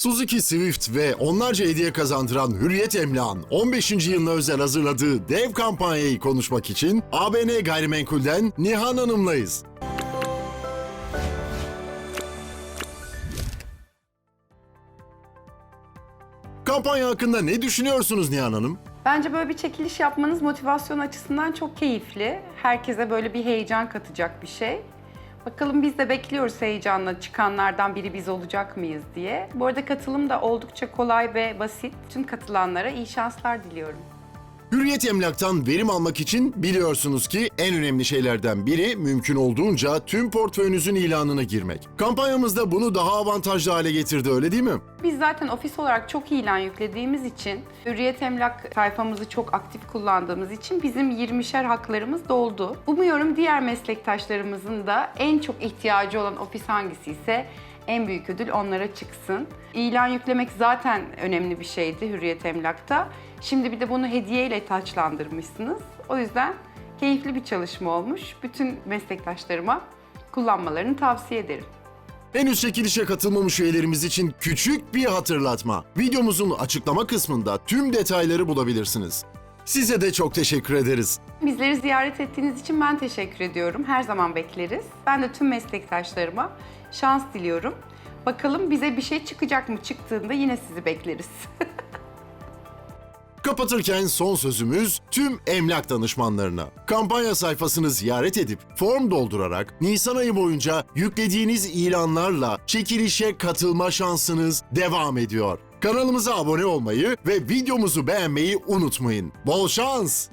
Suzuki Swift ve onlarca hediye kazandıran Hürriyet Emlak'ın 15. yılına özel hazırladığı dev kampanyayı konuşmak için ABN Gayrimenkul'den Nihan Hanım'layız. Kampanya hakkında ne düşünüyorsunuz Nihan Hanım? Bence böyle bir çekiliş yapmanız motivasyon açısından çok keyifli. Herkese böyle bir heyecan katacak bir şey. Bakalım biz de bekliyoruz heyecanla çıkanlardan biri biz olacak mıyız diye. Bu arada katılım da oldukça kolay ve basit. Tüm katılanlara iyi şanslar diliyorum. Hürriyet Emlak'tan verim almak için biliyorsunuz ki en önemli şeylerden biri mümkün olduğunca tüm portföyünüzün ilanına girmek. Kampanyamızda bunu daha avantajlı hale getirdi öyle değil mi? Biz zaten ofis olarak çok ilan yüklediğimiz için, Hürriyet Emlak sayfamızı çok aktif kullandığımız için bizim 20'şer haklarımız doldu. Umuyorum diğer meslektaşlarımızın da en çok ihtiyacı olan ofis hangisi ise en büyük ödül onlara çıksın. İlan yüklemek zaten önemli bir şeydi Hürriyet Emlak'ta. Şimdi bir de bunu hediyeyle taçlandırmışsınız. O yüzden keyifli bir çalışma olmuş. Bütün meslektaşlarıma kullanmalarını tavsiye ederim. Henüz çekilişe katılmamış üyelerimiz için küçük bir hatırlatma. Videomuzun açıklama kısmında tüm detayları bulabilirsiniz. Size de çok teşekkür ederiz. Bizleri ziyaret ettiğiniz için ben teşekkür ediyorum. Her zaman bekleriz. Ben de tüm meslektaşlarıma şans diliyorum. Bakalım bize bir şey çıkacak mı? Çıktığında yine sizi bekleriz. Kapatırken son sözümüz tüm emlak danışmanlarına. Kampanya sayfasını ziyaret edip form doldurarak Nisan ayı boyunca yüklediğiniz ilanlarla çekilişe katılma şansınız devam ediyor. Kanalımıza abone olmayı ve videomuzu beğenmeyi unutmayın. Bol şans!